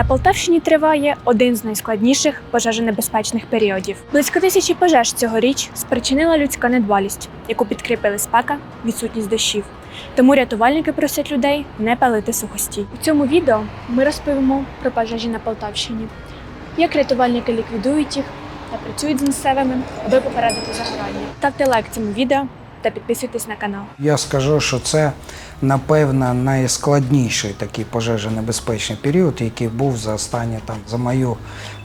На Полтавщині триває один з найскладніших пожежонебезпечних періодів. Близько тисячі пожеж цьогоріч спричинила людська недбалість, яку підкріпили спека, відсутність дощів. Тому рятувальники просять людей не палити сухостій. У цьому відео ми розповімо про пожежі на Полтавщині, як рятувальники ліквідують їх та працюють з місцевими, аби попередити загорання. Ставте лайк цьому відео та підписуйтесь на канал. Я скажу, що це напевно найскладніший такий пожежонебезпечний період, який був за останні там за мою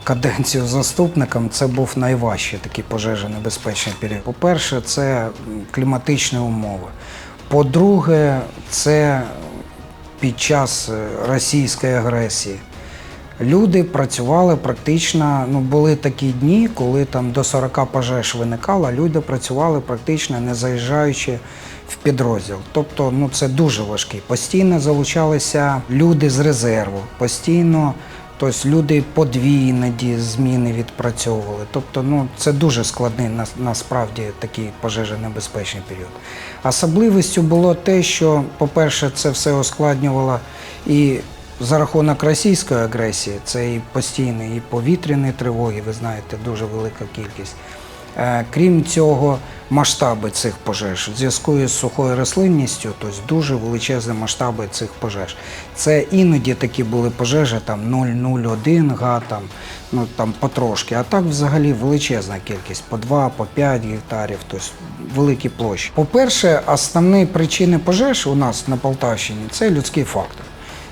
каденцію заступником. Це був найважчий такий пожежонебезпечний період. По-перше, це кліматичні умови. По-друге, це під час е, російської агресії. Люди працювали практично, ну були такі дні, коли там до 40 пожеж виникало, люди працювали практично не заїжджаючи в підрозділ. Тобто, ну це дуже важкий. Постійно залучалися люди з резерву, постійно, тобто люди по дві іноді зміни відпрацьовували. Тобто, ну це дуже складний нас- насправді такий пожежонебезпечний період. Особливістю було те, що, по-перше, це все ускладнювало і за рахунок російської агресії, це і постійні і повітряні тривоги, ви знаєте, дуже велика кількість. Е, Крім цього, масштаби цих пожеж в зв'язку із сухою рослинністю, тобто дуже величезні масштаби цих пожеж. Це іноді такі були пожежі, там 0,01 га, там, ну там потрошки, а так взагалі величезна кількість, по 2, по 5 гектарів, тобто великі площі. По-перше, основні причини пожеж у нас на Полтавщині це людський фактор.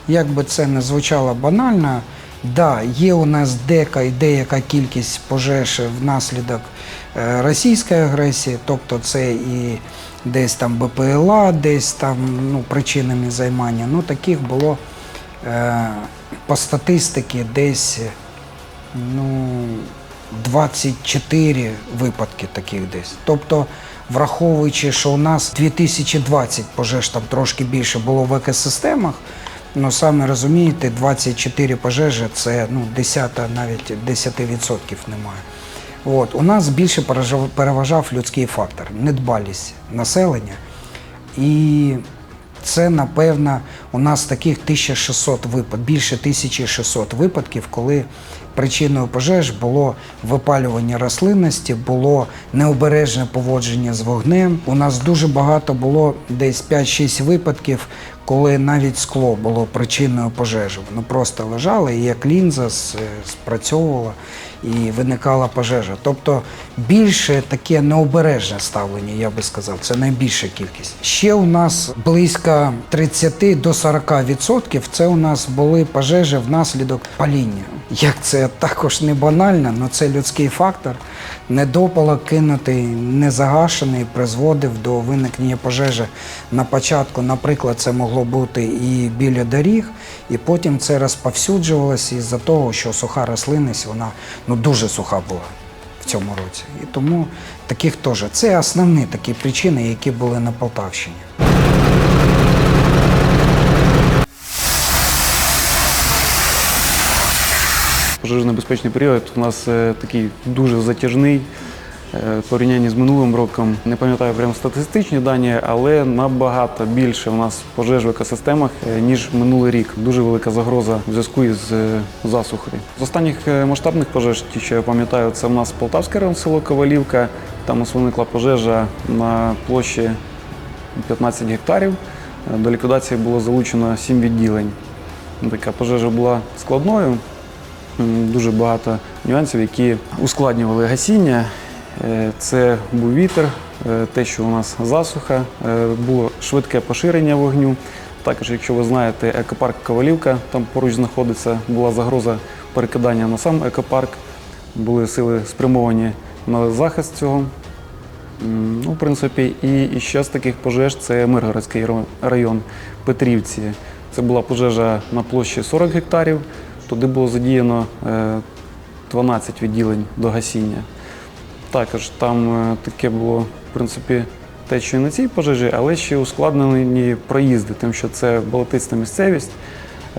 Як би це не звучало банально, да, є у нас дека і деяка кількість пожеж внаслідок е, російської агресії, тобто це і десь там БПЛА, десь там ну, причинами займання. Ну, таких було е, по статистиці десь ну, 24 випадки таких десь. Тобто, враховуючи, що у нас 2020 пожеж там трошки більше було в екосистемах, ну самі розумієте, 24 пожежі це ну, десята, навіть 10% немає. От, у нас більше переважав людський фактор, недбалість населення. І це, напевно, у нас таких 1600 випадків, більше 1600 випадків, коли причиною пожеж було випалювання рослинності, було необережне поводження з вогнем. У нас дуже багато було десь 5-6 випадків, коли навіть скло було причиною пожежі. Воно просто лежало і як лінза спрацьовувала і виникала пожежа. Тобто більше таке необережне ставлення, я би сказав, це найбільша кількість. Ще у нас близько 30 до 40 відсотків це у нас були пожежі внаслідок паління. Як це також не банально, але це людський фактор. Недопалок кинутий, незагашений призводив до виникнення пожежі на початку. Наприклад, це могло бути і біля доріг, і потім це розповсюджувалося із-за того, що суха рослинність вона ну дуже суха була в цьому році. І тому таких теж це основні такі причини, які були на Полтавщині. Пожежонебезпечний період у нас е, такий дуже затяжний в порівнянні з минулим роком. Не пам'ятаю прямо статистичні дані, але набагато більше у нас пожеж в екосистемах, е, ніж минулий рік. Дуже велика загроза в зв'язку із е, засухою. З останніх е, масштабних пожеж, ті, що я пам'ятаю, це у нас Полтавське район, село Ковалівка. Там у виникла пожежа на площі 15 гектарів. Е, До ліквідації було залучено 7 відділень. Така пожежа була складною. Дуже багато нюансів, які ускладнювали гасіння. Е, Це був вітер, е, те, що у нас засуха, е, було швидке поширення вогню. Також, якщо ви знаєте, екопарк Ковалівка, там поруч знаходиться, була загроза перекидання на сам екопарк. Були сили спрямовані на захист цього. Ну, в принципі, і, ще з таких пожеж це Миргородський район Петрівці. Це була пожежа на площі 40 гектарів. Туди було задіяно е, 12 відділень до гасіння. Також там е, таке було, в принципі, те, що і на цій пожежі, але ще ускладнені проїзди, тим, що це болотиста місцевість.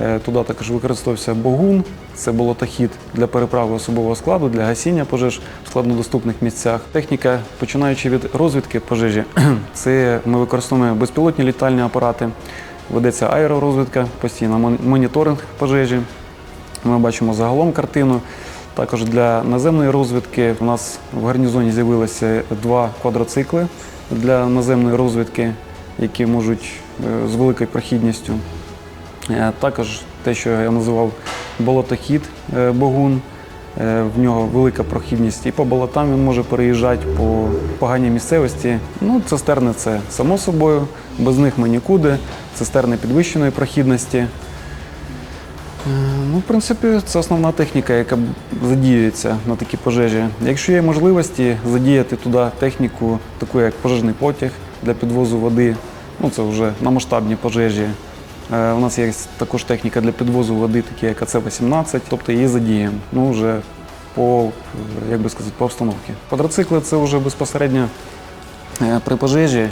Е, Туди також використовувався богун, це болотохід для переправи особового складу, для гасіння пожеж в складнодоступних місцях. Техніка, починаючи від розвідки пожежі, це ми використовуємо безпілотні літальні апарати, ведеться аеророзвідка, постійно моніторинг пожежі. Ми бачимо загалом картину. Також для наземної розвідки у нас в гарнізоні з'явилися два квадроцикли для наземної розвідки, які можуть е, з великою прохідністю. Е, Також те, що я називав болотохід е, Богун. В нього велика прохідність і по болотам він може переїжджати по поганій місцевості. Ну, цистерни це само собою, без них ми нікуди. Цистерни підвищеної прохідності. Е, Ну, в принципі, це основна техніка, яка задіюється на такі пожежі. Якщо є можливості задіяти туди техніку, таку як пожежний потяг для підвозу води, ну це вже на масштабні пожежі. Е, У нас є також техніка для підвозу води, такі як АЦ-18, тобто її задіємо. Ну, вже по, як би сказати, по обстановці. Квадроцикли це вже безпосередньо е, при пожежі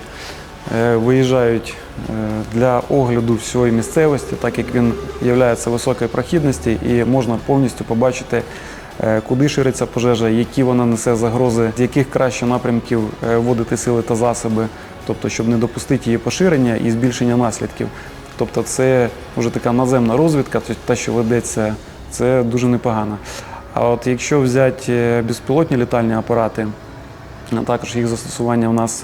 виїжджають е, для огляду всієї місцевості, так як він є високої прохідності і можна повністю побачити, е, куди шириться пожежа, які вона несе загрози, з яких краще напрямків е, вводити сили та засоби, тобто, щоб не допустити її поширення і збільшення наслідків. Тобто, це вже така наземна розвідка, те, що ведеться, це дуже непогано. А от якщо взяти е, безпілотні літальні апарати, а також їх застосування у нас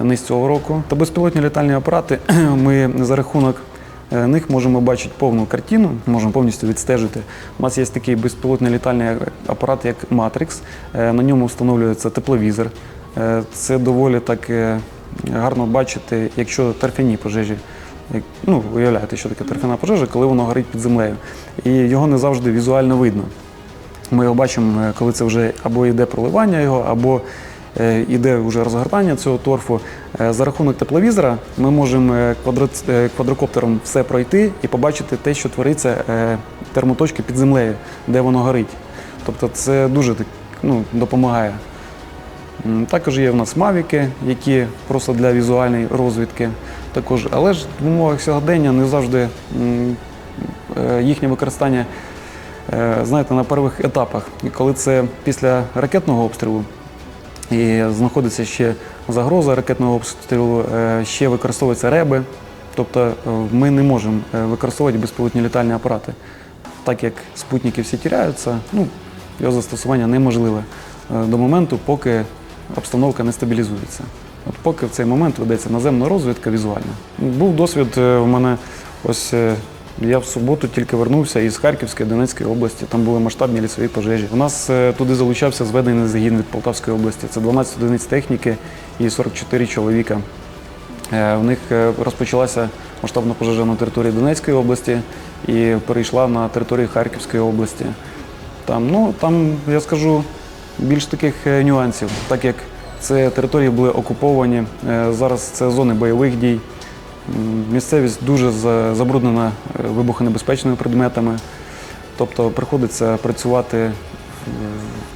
е, не з цього року. Та безпілотні літальні апарати ми за рахунок е, них можемо бачити повну картину, можемо повністю відстежити. У нас є такий безпілотний літальний апарат, як Matrix. Е, На ньому встановлюється тепловізор. Е, Це доволі так гарно бачити, якщо торфяні пожежі. Ну, уявляєте, що таке торфяна пожежа, коли воно горить під землею. І його не завжди візуально видно. Ми його бачимо, коли це вже або йде проливання його, або е, йде вже розгортання цього торфу. Е, За рахунок тепловізора ми можемо е, квадрокоптером все пройти і побачити те, що твориться термоточки під землею, де воно горить. Тобто це дуже ну, допомагає. Також є в нас мавіки, які просто для візуальної розвідки. Також, але ж в умовах сьогодення не завжди їхнє використання знаєте, на первих етапах. Коли це після ракетного обстрілу і знаходиться ще загроза ракетного обстрілу, е, ще використовуються реби. Тобто е, ми не можемо е, використовувати безпілотні літальні апарати. Так як спутники всі тіряються, ну, його застосування неможливе до моменту, поки обстановка не стабілізується. От поки в цей момент ведеться наземна розвідка візуальна. Був досвід у мене ось я в суботу тільки вернувся із Харківської, Донецької області. Там були масштабні лісові пожежі. У нас е, туди залучався зведений загін від Полтавської області. Це 12 одиниць техніки і 44 чоловіка. Е, В них е, розпочалася масштабна пожежа на території Донецької області і перейшла на територію Харківської області. Там, ну, там, я скажу, більш таких е, нюансів, так як це території були окуповані, е, зараз це зони бойових дій. Місцевість дуже забруднена е, вибухонебезпечними предметами. Тобто приходиться працювати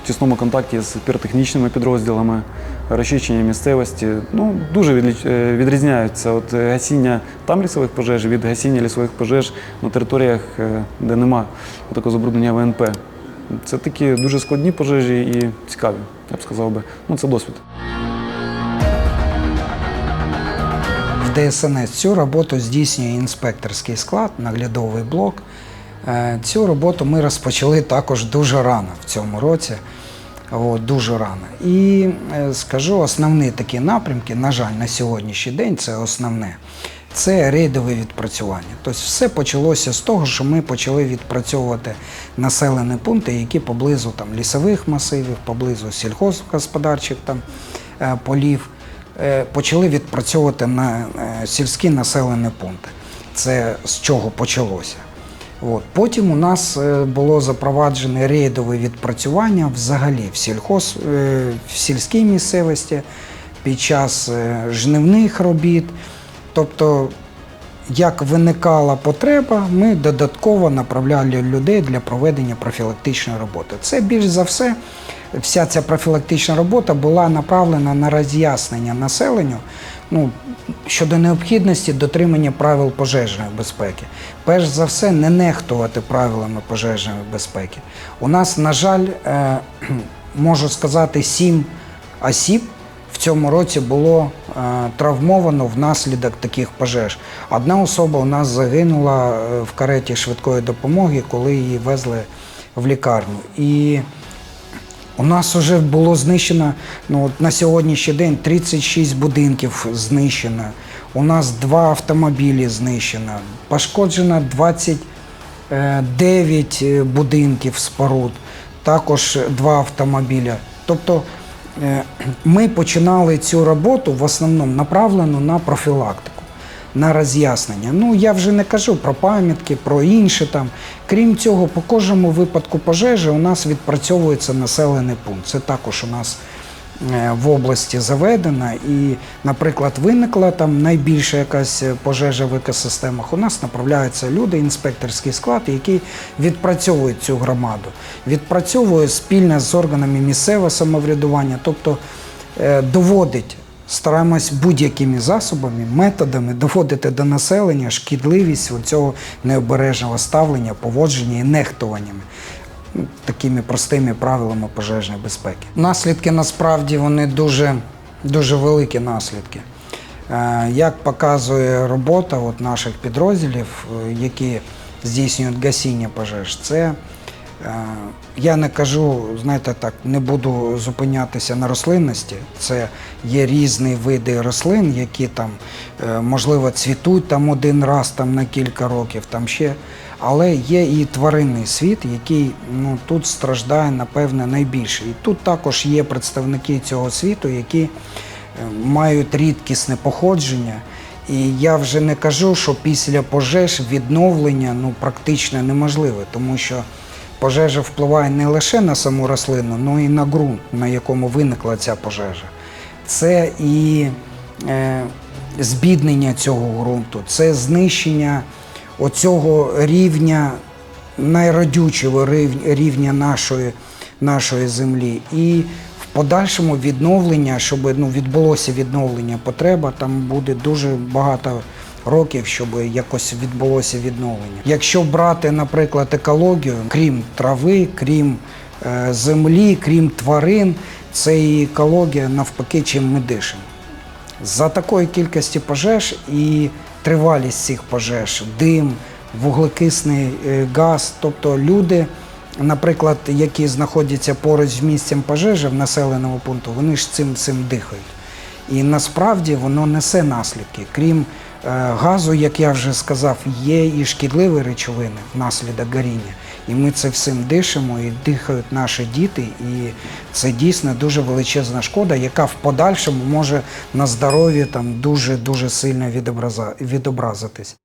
в тісному контакті з піротехнічними підрозділами, розчищення місцевості. Ну, дуже е, відрізняються от гасіння там лісових пожеж від гасіння лісових пожеж на територіях, е, де нема такого забруднення ВНП. Це такі дуже складні пожежі і цікаві, я б сказав би. Ну, це досвід. ДСНС цю роботу здійснює інспекторський склад, наглядовий блок. Е, Цю роботу ми розпочали також дуже рано в цьому році. От, дуже рано. І е, скажу, основні такі напрямки, на жаль, на сьогоднішній день це основне. Це рейдове відпрацювання. Тобто все почалося з того, що ми почали відпрацьовувати населені пункти, які поблизу там, лісових масивів, поблизу сільгоспгосподарчих там, е, полів почали відпрацьовувати на е, сільські населені пункти. Це з чого почалося. От. Потім у нас е, було запроваджене рейдове відпрацювання взагалі в, сільхоз, е, в сільській місцевості під час е, жнивних робіт. Тобто, як виникала потреба, ми додатково направляли людей для проведення профілактичної роботи. Це більш за все, вся ця профілактична робота була направлена на роз'яснення населенню ну, щодо необхідності дотримання правил пожежної безпеки. Перш за все, не нехтувати правилами пожежної безпеки. У нас, на жаль, е, можу сказати, сім осіб в цьому році було е, травмовано внаслідок таких пожеж. Одна особа у нас загинула е, в кареті швидкої допомоги, коли її везли в лікарню. І у нас вже було знищено ну, на сьогоднішній день 36 будинків знищено. У нас два автомобілі знищено. Пошкоджено 29 е, будинків споруд, також два автомобіля. Тобто е, ми починали цю роботу в основному направлену на профілактику, на роз'яснення. Ну я вже не кажу про пам'ятки, про інше там. Крім цього, по кожному випадку пожежі у нас відпрацьовується населений пункт. Це також у нас е, в області заведено. І, наприклад, виникла там найбільша якась пожежа в екосистемах. У нас направляються люди, інспекторський склад, які відпрацьовують цю громаду, відпрацьовує спільно з органами місцевого самоврядування, тобто е, доводить. Стараємось будь-якими засобами, методами доводити до населення шкідливість цього необережного ставлення, поводження і нехтуваннями ну, такими простими правилами пожежної безпеки. Наслідки насправді вони дуже, дуже великі наслідки. Е, Як показує робота от наших підрозділів, е, які здійснюють гасіння пожеж, це я не кажу, знаєте так, не буду зупинятися на рослинності. Це є різні види рослин, які там е, можливо цвітуть там один раз там на кілька років, там ще. Але є і тваринний світ, який ну, тут страждає, напевне, найбільше. І тут також є представники цього світу, які е, мають рідкісне походження. І я вже не кажу, що після пожеж відновлення ну, практично неможливе, тому що пожежа впливає не лише на саму рослину, але й на ґрунт, на якому виникла ця пожежа. Це і е, збіднення цього ґрунту, це знищення оцього рівня, найродючого рівня нашої, нашої землі. І в подальшому відновлення, щоб ну, відбулося відновлення потреба, там буде дуже багато років, щоб якось відбулося відновлення. Якщо брати, наприклад, екологію, крім трави, крім е, землі, крім тварин, це і екологія навпаки, чим ми дишимо. За такої кількості пожеж і тривалість цих пожеж, дим, вуглекисний е, газ, тобто люди, наприклад, які знаходяться поруч з місцем пожежі в населеному пункту, вони ж цим цим дихають. І насправді воно несе наслідки. Крім газу, як я вже сказав, є і шкідливі речовини внаслідок горіння. І ми це всім дишимо, і дихають наші діти. І це дійсно дуже величезна шкода, яка в подальшому може на здоров'ї там дуже дуже сильно відобразитись.